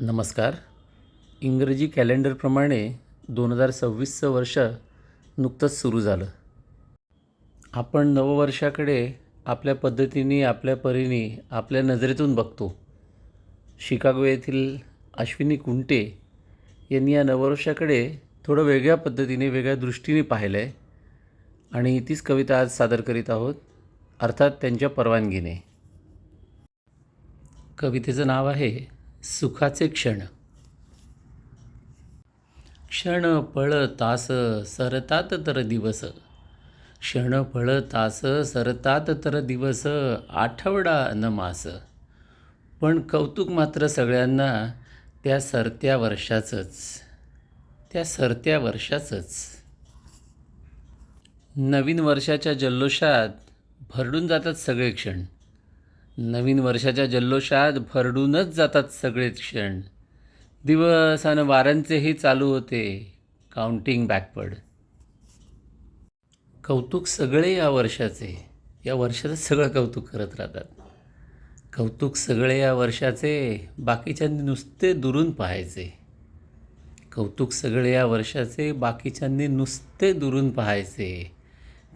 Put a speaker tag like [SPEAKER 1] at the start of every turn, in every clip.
[SPEAKER 1] नमस्कार. इंग्रजी कॅलेंडरप्रमाणे दोन हजार सव्वीसचं वर्ष नुकतंच सुरू झालं. आपण नववर्षाकडे आपल्या पद्धतीने आपल्या परीने आपल्या नजरेतून बघतो. शिकागो येथील अश्विनी कुंटे यांनी या नववर्षाकडे थोडं वेगळ्या पद्धतीने वेगळ्या दृष्टीने पाहिलं आहे आणि तीच कविता आज सादर करीत आहोत अर्थात त्यांच्या परवानगीने. कवितेचं नाव आहे सुखाचे क्षण. क्षण पळ तास सरतात तर दिवस. क्षण पळ तास सरतात तर दिवस आठवडा न मास. पण कौतुक मात्र सगळ्यांना त्या सरत्या वर्षाचंच. त्या सरत्या वर्षाचंच. नवीन वर्षाच्या जल्लोषात भरडून जातात सगळे क्षण. नवीन वर्षाच्या जल्लोषात भरडूनच जातात सगळे क्षण. दिवस आणि वारांचेही चालू होते. काउंटिंग बॅकवर्ड कौतुक सगळे या वर्षाचे. या वर्षाचं सगळं कौतुक करत राहतात. कौतुक सगळे या वर्षाचे बाकीच्यांनी नुसते दुरून पाहायचे. कौतुक सगळे या वर्षाचे बाकीच्यांनी नुसते दुरून पाहायचे.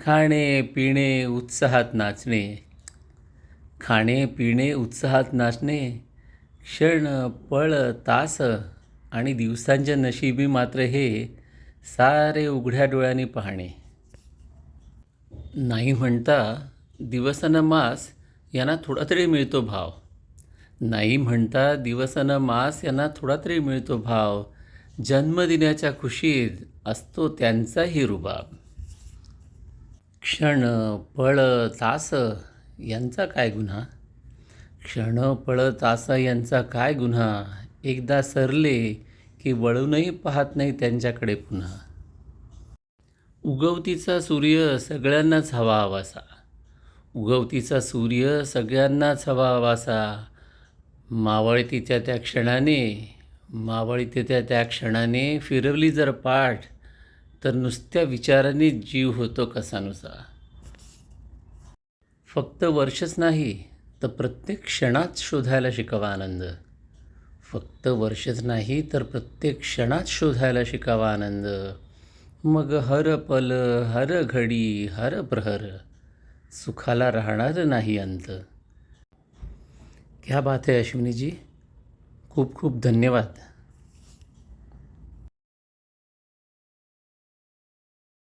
[SPEAKER 1] खाणे पिणे उत्साहात नाचणे. खाणे पिणे उत्साहात नाचणे क्षण पळ तास आणि दिवसांच्या नशिबी मात्र हे सारे उघड्या डोळ्यांनी पाहणे. नाही म्हणता दिवसानं मास यांना थोडा तरी मिळतो भाव. नाही म्हणता दिवसानं मास यांना थोडा तरी मिळतो भाव. जन्मदिनाच्या खुशीत असतो त्यांचाही रुबाब. क्षण पळ तास यांचा काय गुन्हा? क्षण पळत असा यांचा काय गुन्हा? एकदा सरले की वळूनही पाहत नाही त्यांच्याकडे पुन्हा. उगवतीचा सूर्य सगळ्यांनाच हवा हवासा. उगवतीचा सूर्य सगळ्यांनाच हवा हवासा. मावळतीच्या त्या क्षणाने मावळतीच्या त्या क्षणाने फिरवली जर पाठ तर नुसत्या विचाराने जीव होतो कसानुसा. फक्त वर्षच नाही तर प्रत्येक क्षणात शोधायला शिकावा आनंद. फक्त वर्षच नाही तर प्रत्येक क्षणात शोधायला शिकावा आनंद. मग हर पल हर घडी हर प्रहर सुखाला राहणार नाही अंत. क्या बात आहे अश्विनीजी. खूप खूप धन्यवाद.